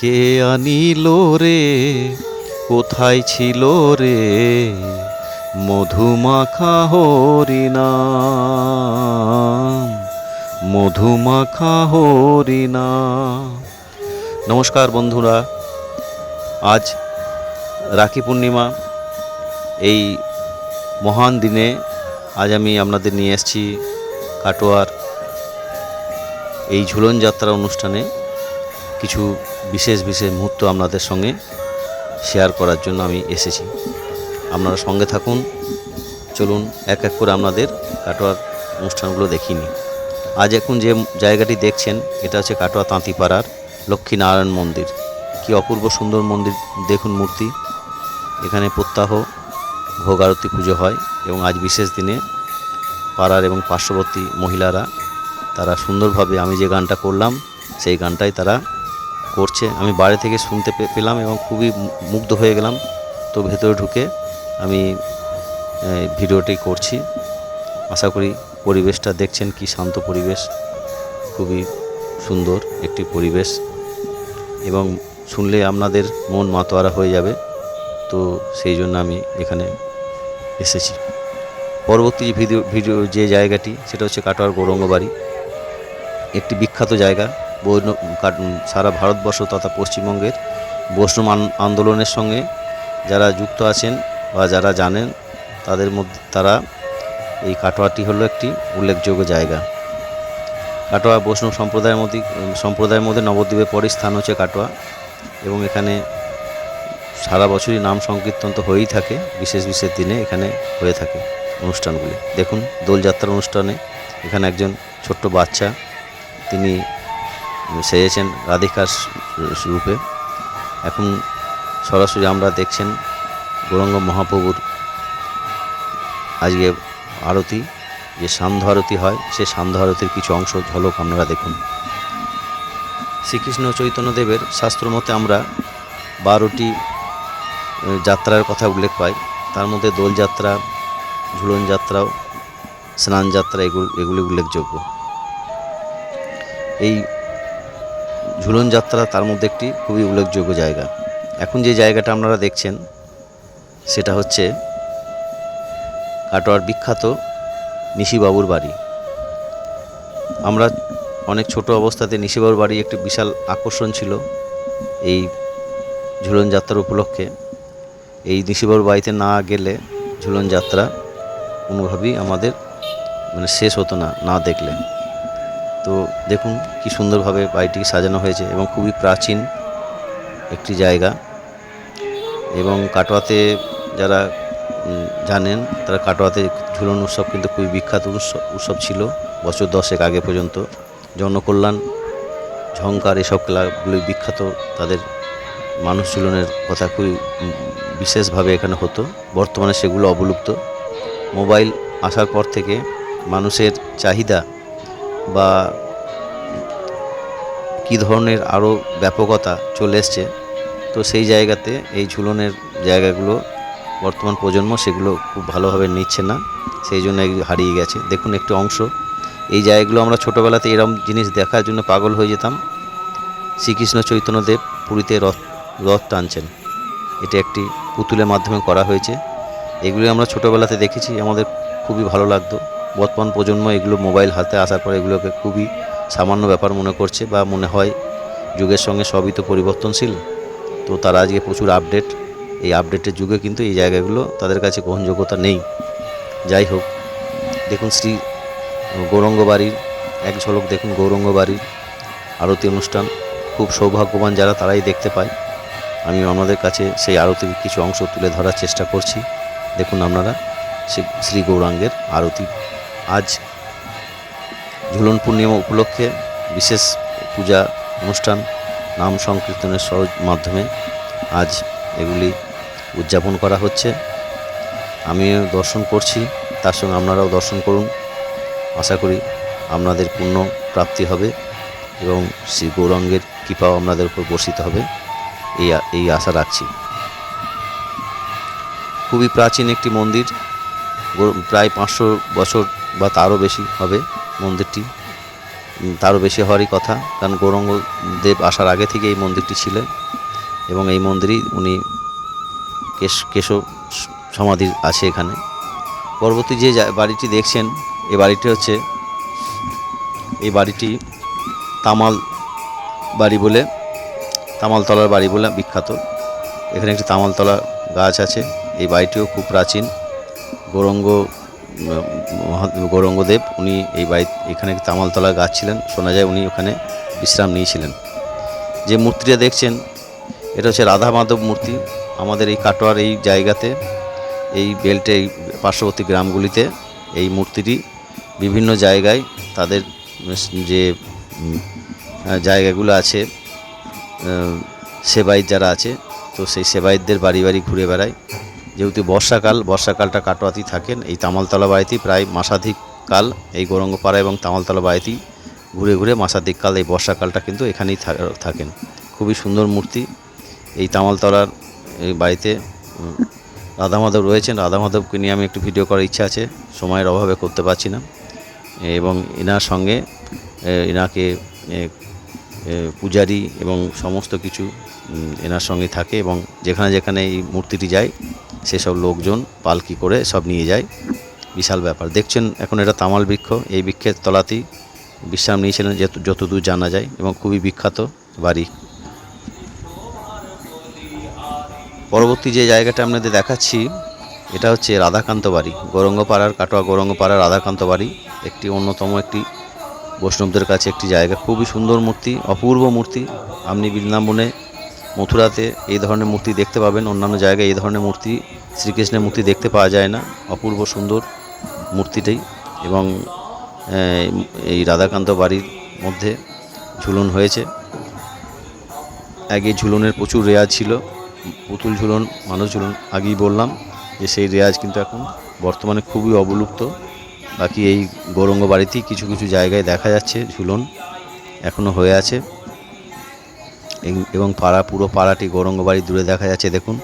কে আনিল রে? কোথায় ছিল রে? মধুমাখা হরিনাম মধুমাখা হরিনাম। নমস্কার বন্ধুরা, আজ রাখি পূর্ণিমা, এই মহান দিনে আজ আমি আপনাদের নিয়ে এসেছি কাটোয়ার এই ঝুলন যাত্রা অনুষ্ঠানে কিছু বিশেষ বিশেষ মুহূর্ত আপনাদের সঙ্গে শেয়ার করার জন্য আমি এসেছি। আপনারা সঙ্গে থাকুন। চলুন, এক এক করে আপনাদের কাটোয়ার অনুষ্ঠানগুলো দেখিনি আজ এখন যে জায়গাটি দেখছেন, এটা হচ্ছে কাটোয়া তাঁতিপাড়ার লক্ষ্মীনারায়ণ মন্দির। কি অপূর্ব সুন্দর মন্দির, দেখুন মূর্তি। এখানে প্রত্যাহ ভোগ আরতি পুজো হয় এবং আজ বিশেষ দিনে পাড়ার এবং পার্শ্ববর্তী মহিলারা, তারা সুন্দরভাবে আমি যে গানটা করলাম, সেই গানটাই তারা করছে। আমি বাইরে থেকে শুনতে পেলাম এবং খুবই মুগ্ধ হয়ে গেলাম। তো ভেতরে ঢুকে আমি ভিডিওটি করছি। আশা করি পরিবেশটা দেখছেন কি শান্ত পরিবেশ। খুবই সুন্দর একটি পরিবেশ। এবং শুনলে আপনাদের মন মাতোয়ারা হয়ে যাবে। তো সেই জন্য আমি এখানে এসেছি। পরবর্তী ভিডিও ভিডিও যে জায়গাটি, সেটা হচ্ছে কাটোয়ার গৌরঙ্গ বাড়ি একটি বিখ্যাত জায়গা। সারা ভারতবর্ষ তথা পশ্চিমবঙ্গের বৈষ্ণব আন্দোলনের সঙ্গে যারা যুক্ত আছেন বা যারা জানেন, তাদের মধ্যে তারা এই কাটোয়াটি হলো একটি উল্লেখযোগ্য জায়গা। কাটোয়া বৈষ্ণব সম্প্রদায়ের মধ্যে সম্প্রদায়ের মধ্যে নবদ্বীপের পরই স্থান হচ্ছে কাটোয়া এবং এখানে সারা বছরই নাম সংকীর্তন তো হয়েই থাকে, বিশেষ বিশেষ দিনে এখানে হয়ে থাকে অনুষ্ঠানগুলি। দেখুন, দোলযাত্রার অনুষ্ঠানে এখানে একজন ছোট্ট বাচ্চা, তিনি সেজেছেন রাধিকার রূপে। এখন সরাসরি আমরা দেখছেন গৌরঙ্গ মহাপ্রভুর আজকে আরতি, যে সান্ধ্য আরতি হয়, সে সান্ধ্য আরতির কিছু অংশ, ঝলক আপনারা দেখুন। শ্রীকৃষ্ণ চৈতন্যদেবের শাস্ত্রমতে আমরা বারোটি যাত্রার কথা উল্লেখ পাই। তার মধ্যে দোলযাত্রা ঝুলন যাত্রাও স্নান যাত্রা, এগুলো, এগুলি উল্লেখযোগ্য। এই ঝুলন যাত্রা তার মধ্যে একটি খুবই উল্লেখযোগ্য জায়গা। এখন যে জায়গাটা আপনারা দেখছেন, সেটা হচ্ছে কাটোয়ার বিখ্যাত নিশিবাবুর বাড়ি। আমরা অনেক ছোট অবস্থাতে নিশিবাবুর বাড়ি একটি বিশাল আকর্ষণ ছিল এই ঝুলন যাত্রার উপলক্ষে। এই নিশিবাবুর বাড়িতে না গেলে ঝুলন যাত্রা কোনোভাবেই আমাদের মানে শেষ হতো না না দেখলে। তো দেখুন কি সুন্দরভাবে বাড়িটি সাজানো হয়েছে এবং খুবই প্রাচীন একটি জায়গা। এবং কাটোয়াতে যারা জানেন, তারা কাটোয়াতে ঝুলন উৎসব কিন্তু খুবই বিখ্যাত উৎসব উৎসব ছিল বছর দশেক আগে পর্যন্ত। জনকল্যাণ ঝঙ্কার এসব খেলাগুলি বিখ্যাত। তাদের মানুষ ঝুলনের কথা খুবই বিশেষভাবে এখানে হতো। বর্তমানে সেগুলো অবলুপ্ত। মোবাইল আসার পর থেকে মানুষের চাহিদা বা কী ধরনের আরও ব্যাপকতা চলে এসছে, তো সেই জায়গাতে এই ঝুলনের জায়গাগুলো বর্তমান প্রজন্ম সেগুলো খুব ভালোভাবে নিচ্ছে না, সেই জন্য হারিয়ে গেছে। দেখুন একটি অংশ, এই জায়গাগুলো আমরা ছোটোবেলাতে এরম জিনিস দেখার জন্য পাগল হয়ে যেতাম। শ্রীকৃষ্ণ চৈতন্যদেব পুরীতে রথ রথ টানছেন। এটি একটি পুতুলের মাধ্যমে করা হয়েছে। এগুলি আমরা ছোটোবেলাতে দেখেছি, আমাদের খুবই ভালো লাগতো। বর্তমান প্রজন্ম এগুলো মোবাইল হাতে আসার পর এগুলোকে খুবই সামান্য ব্যাপার মনে করছে বা মনে হয় যুগের সঙ্গে সবই তো পরিবর্তনশীল। তো তারা আজকে প্রচুর আপডেট এই আপডেটের যুগে কিন্তু এই জায়গাগুলো তাদের কাছে গ্রহণযোগ্যতা নেই। যাই হোক, দেখুন শ্রী গৌরঙ্গ বাড়ির এক ঝলক দেখুন গৌরঙ্গ বাড়ির আরতি অনুষ্ঠান। খুব সৌভাগ্যবান যারা তারাই দেখতে পায়। আমি আমাদের কাছে সেই আরতির কিছু অংশ তুলে ধরার চেষ্টা করছি। দেখুন আপনারা শ্রী- শ্রী গৌরাঙ্গের আরতি। আজ ঝুলন পূর্ণিমা উপলক্ষে বিশেষ পূজা অনুষ্ঠান, নাম সংকীর্তনের সহজ মাধ্যমে আজ এগুলি উদযাপন করা হচ্ছে। আমিও দর্শন করছি, তার সঙ্গে আপনারাও দর্শন করুন। আশা করি আপনাদের পূর্ণ প্রাপ্তি হবে এবং শ্রী গৌরাঙ্গের কৃপাও আপনাদের উপর বর্ষিত হবে। এই এই আশা রাখছি। খুবই প্রাচীন একটি মন্দির প্রায় পাঁচশো বছর বা তারও বেশি হবে মন্দিরটি। তারও বেশি হওয়ারই কথা, কারণ গৌরঙ্গ দেব আসার আগে থেকে এই মন্দিরটি ছিল এবং এই মন্দিরই উনি কেশ, কেশব স- সমাধি আছে এখানে। পরবর্তী যে বাড়িটি দেখছেন এই বাড়িটি হচ্ছে, এই বাড়িটি তামাল বাড়ি বলে, তামালতলার বাড়ি বলে বিখ্যাত। এখানে একটি তামালতলা গাছ আছে, এই বাড়িটিও খুব প্রাচীন। গৌরঙ্গ গৌরঙ্গদেব উনি এই বাড়ি এখানে তামালতলা গাছ ছিলেন শোনা যায় উনি ওখানে বিশ্রাম নিয়েছিলেন। যে মূর্তিটা দেখছেন এটা হচ্ছে রাধা মাধব মূর্তি। আমাদের এই কাটোয়ার এই জায়গাতে এই বেল্টে এই পার্শ্ববর্তী গ্রামগুলিতে এই মূর্তিটি বিভিন্ন জায়গায় তাদের যে জায়গাগুলো আছে আহ, সেবায়িত যারা আছে তো সেই সেবায়িতদের বাড়ি বাড়ি ঘুরে বেড়ায়। যেহেতু বর্ষাকাল, বর্ষাকালটা কাটোয়াতেই থাকেন, এই তামালতলা বাড়িতেই প্রায় মাসাধিক কাল এই গৌরঙ্গপাড়া এবং তামালতলা বাড়িতেই ঘুরে ঘুরে মাসাধিক কাল এই বর্ষাকালটা কিন্তু এখানেই থাকেন। খুবই সুন্দর মূর্তি এই তামালতলার এই বাড়িতে। রাধা মাধব রয়েছেন রাধা মাধবকে নিয়ে আমি একটু ভিডিও করার ইচ্ছা আছে, সময়ের অভাবে করতে পারছি না। এবং এনার সঙ্গে এনাকে পূজারি এবং সমস্ত কিছু এনার সঙ্গে থাকে এবং যেখানে যেখানে এই মূর্তিটি যায় সেসব লোকজন পালকি করে সব নিয়ে যায়। বিশাল ব্যাপার। দেখছেন এখন এটা তামাল বৃক্ষ। এই বৃক্ষের তলাতেই বিশ্রাম নিয়েছিলেন যত- যতদূর জানা যায় এবং খুবই বিখ্যাত বাড়ি। পরবর্তী যে জায়গাটা আপনাদের দেখাচ্ছি, এটা হচ্ছে রাধাকান্ত বাড়ি। গৌরঙ্গপাড়ার কাটোয়া গৌরঙ্গপাড়ার রাধাকান্ত বাড়ি। একটি অন্যতম একটি বৈষ্ণবদের কাছে একটি জায়গা। খুবই সুন্দর মূর্তি, অপূর্ব মূর্তি। আপনি বৃন্দাবনে মথুরাতে এই ধরনের মূর্তি দেখতে পাবেন। অন্যান্য জায়গায় এই ধরনের মূর্তি শ্রীকৃষ্ণের মূর্তি দেখতে পাওয়া যায় না। অপূর্ব সুন্দর মূর্তিটাই এবং এই রাধাকান্ত বাড়ির মধ্যে ঝুলন হয়েছে। আগে ঝুলনের প্রচুর রেয়াজ ছিল, পুতুল ঝুলন, মানুষ ঝুলন আগেই বললাম যে সেই রেয়াজ কিন্তু এখন বর্তমানে খুবই অবলুপ্ত। বাকি এই গৌরঙ্গ বাড়িতেই কিছু কিছু জায়গায় দেখা যাচ্ছে ঝুলন এখনও হয়ে আছে। এবং পাড়া, পুরো পাড়াটি গৌরঙ্গ বাড়ি দূরে দেখা যাচ্ছে, দেখুন।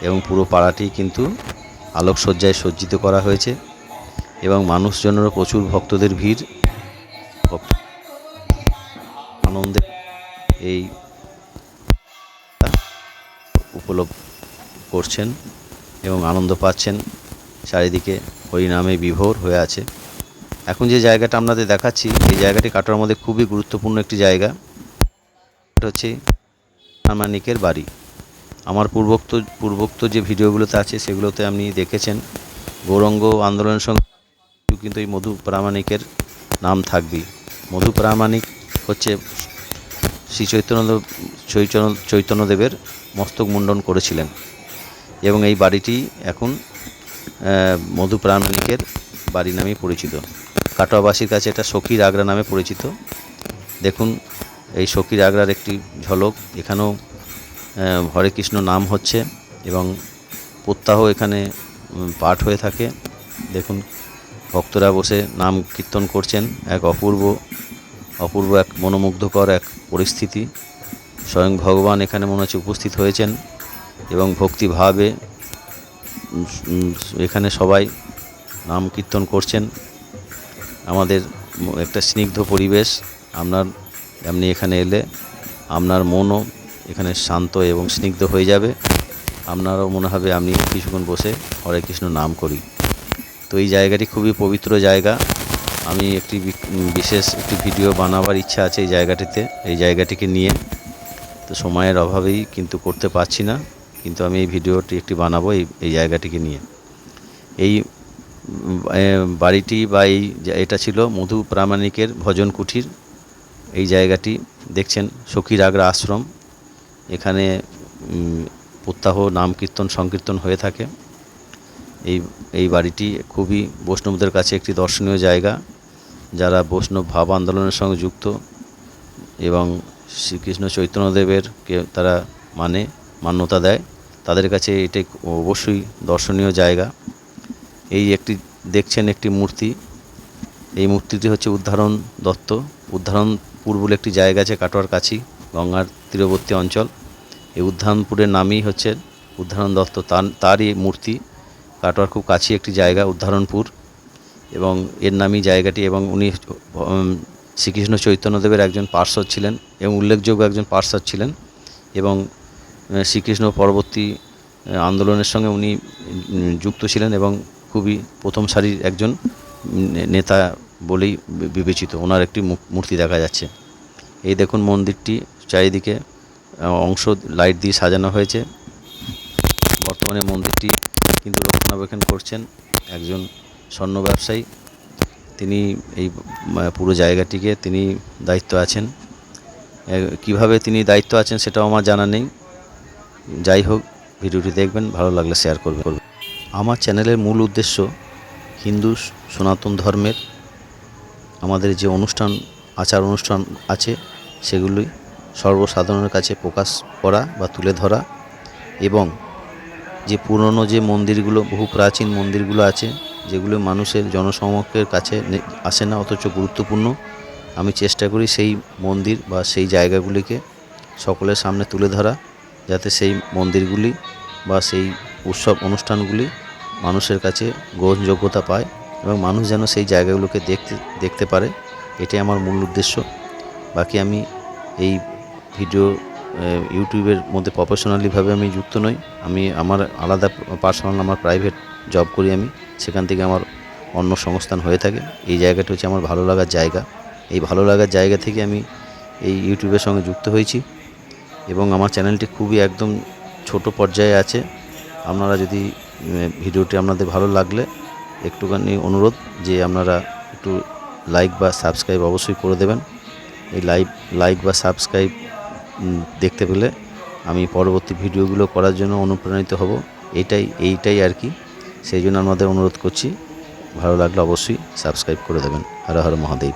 এবং পুরো পাড়াটি কিন্তু আলোকসজ্জায় সজ্জিত করা হয়েছে। এবং মানুষজনেরও প্রচুর ভক্তদের ভিড়। আনন্দে এই উপলব্ধ করছেন এবং আনন্দ পাচ্ছেন। চারিদিকে হরিনামে বিভোর হয়ে আছে। এখন যে জায়গাটা আপনাদের দেখাচ্ছি, এই জায়গাটি কাটার মধ্যে খুবই গুরুত্বপূর্ণ একটি জায়গা। এটা হচ্ছে প্রামাণিকের বাড়ি। আমার পূর্বোক্ত পূর্বোক্ত যে ভিডিওগুলোতে আছে সেগুলোতে আপনি দেখেছেন। গৌরঙ্গ আন্দোলনের সঙ্গে কিন্তু এই মধু প্রামাণিকের নাম থাকবেই। মধু প্রামাণিক হচ্ছে শ্রী চৈতন্য চৈতন্য, চৈতন্যদেবের মস্তক মুন্ডন করেছিলেন। এবং এই বাড়িটি এখন মধু প্রামাণিকের বাড়ি নামে পরিচিত। কাটোয়াবাসীর কাছে এটা সখীর আগ্রা নামে পরিচিত। দেখুন এই সখীর আগ্রার একটি ঝলক। এখানেও হরে কৃষ্ণ নাম হচ্ছে এবং প্রত্যাহ এখানে পাঠ হয়ে থাকে। দেখুন, ভক্তরা বসে নাম কীর্তন করছেন। এক অপূর্ব অপূর্ব এক মনোমুগ্ধকর এক পরিস্থিতি। স্বয়ং ভগবান এখানে মনে হচ্ছে উপস্থিত হয়েছেন এবং ভক্তিভাবে এখানে সবাই নাম কীর্তন করছেন। আমাদের একটা স্নিগ্ধ পরিবেশ। আপনার আপনি এখানে এলে আপনার মনও এখানে শান্ত এবং স্নিগ্ধ হয়ে যাবে। আপনারও মনে হবে আমি কিছুক্ষণ বসে হরে কৃষ্ণ নাম করি। তো এই জায়গাটি খুবই পবিত্র জায়গা। আমি একটি বিশেষ একটি ভিডিও বানাবার ইচ্ছা আছে এই জায়গাটিতে, এই জায়গাটিকে নিয়ে। তো সময়ের অভাবেই কিন্তু করতে পারছি না, কিন্তু আমি এই ভিডিওটি একটি বানাবো এই এই জায়গাটিকে নিয়ে। এই বাড়িটি বা এই, এটা ছিল মধু প্রামাণিকের ভজন কুঠির। এই জায়গাটি, দেখছেন সখীর আগ্রা আশ্রম। এখানে প্রত্যাহ নাম কীর্তন, সংকীর্তন হয়ে থাকে। এই এই বাড়িটি খুবই বৈষ্ণবদের কাছে একটি দর্শনীয় জায়গা। যারা বৈষ্ণব ভাব আন্দোলনের সঙ্গে যুক্ত এবং শ্রীকৃষ্ণ চৈতন্যদেবের কে, তারা মানে মান্যতা দেয়, তাদের কাছে এটি অবশ্যই দর্শনীয় জায়গা। এই একটি, দেখছেন, একটি মূর্তি। এই মূর্তিটি হচ্ছে উদ্ধারণ দত্ত। উদ্ধারণপুর বলে একটি জায়গা আছে কাটোয়ার কাছেই গঙ্গার তীরবর্তী অঞ্চল। এই উদ্ধারণপুরের নামই হচ্ছে উদ্ধারণ দত্ত। তার তারই মূর্তি কাটোয়ার খুব কাছে একটি জায়গা উদ্ধারণপুর এবং এর নামই জায়গাটি এবং উনি শ্রীকৃষ্ণ চৈতন্যদেবের একজন পার্শ্বদ ছিলেন এবং উল্লেখযোগ্য একজন পার্শ্বদ ছিলেন। এবং শ্রীকৃষ্ণ পরবর্তী আন্দোলনের সঙ্গে উনি যুক্ত ছিলেন এবং খুবই প্রথম সারির একজন নেতা বলেই বিবেচিত। ওনার একটি মূর্তি দেখা যাচ্ছে। এই দেখুন মন্দিরটি, চারিদিকে অংশ লাইট দিয়ে সাজানো হয়েছে। বর্তমানে মন্দিরটি কিন্তু রক্ষণাবেক্ষণ করছেন একজন স্বর্ণ ব্যবসায়ী। তিনি এই পুরো জায়গাটিকে তিনি দায়িত্ব আছেন। কীভাবে তিনি দায়িত্ব আছেন সেটাও আমার জানা নেই। যাই হোক, ভিডিওটি দেখবেন, ভালো লাগলে শেয়ার করবেন। আমার চ্যানেলের মূল উদ্দেশ্য হিন্দু সনাতন ধর্মের আমাদের যে অনুষ্ঠান, আচার অনুষ্ঠান আছে সেগুলি সর্বসাধারণের কাছে প্রকাশ করা বা তুলে ধরা এবং যে পুরনো যে মন্দিরগুলো, বহু প্রাচীন মন্দিরগুলো আছে, যেগুলো মানুষের জনসমক্ষের কাছে আসে না, অথচ গুরুত্বপূর্ণ, আমি চেষ্টা করি সেই মন্দির বা সেই জায়গাগুলিকে সকলের সামনে তুলে ধরা, যাতে সেই মন্দিরগুলি বা সেই উৎসব অনুষ্ঠানগুলি মানুষের কাছে গ্রহণযোগ্যতা পায়। এবং মানুষ যেন সেই জায়গাগুলোকে দেখতে দেখতে পারে, এটাই আমার মূল উদ্দেশ্য। বাকি আমি এই ভিডিও ইউটিউবের মধ্যে প্রফেশনালিভাবে আমি যুক্ত নই। আমি আমার আলাদা পার্সোনাল আমার প্রাইভেট জব করি আমি, সেখান থেকে আমার অন্য সংস্থান হয়ে থাকে। এই জায়গাটা হচ্ছে আমার ভালো লাগার জায়গা। এই ভালো লাগার জায়গা থেকে আমি এই ইউটিউবের সঙ্গে যুক্ত হয়েছি এবং আমার চ্যানেলটি খুবই একদম ছোট পর্যায়ে আছে। আপনারা যদি ভিডিওটি আপনাদের ভালো লাগলে একটুখানি অনুরোধ যে আপনারা একটু লাইক বা সাবস্ক্রাইব অবশ্যই করে দেবেন। এই লাইভ লাইক বা সাবস্ক্রাইব দেখতে পেলে আমি পরবর্তী ভিডিওগুলো করার জন্য অনুপ্রাণিত হব। এটাই, এইটাই আর কি। সেই জন্য আমাদের অনুরোধ করছি, ভালো লাগলে অবশ্যই সাবস্ক্রাইব করে দেবেন। হর হর মহাদেব।